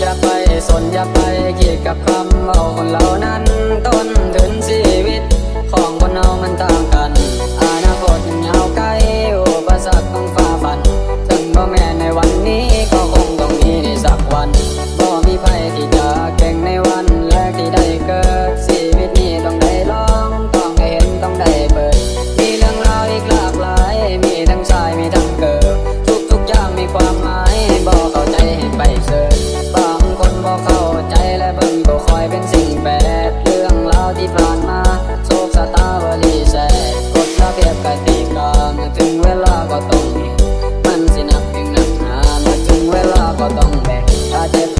อย่าไปสนอย่าไปคิดกับคำเอาคนเหล่านั้นต้นถึงชีวิต ของคนเอามันตา อยเป็นสิ่ง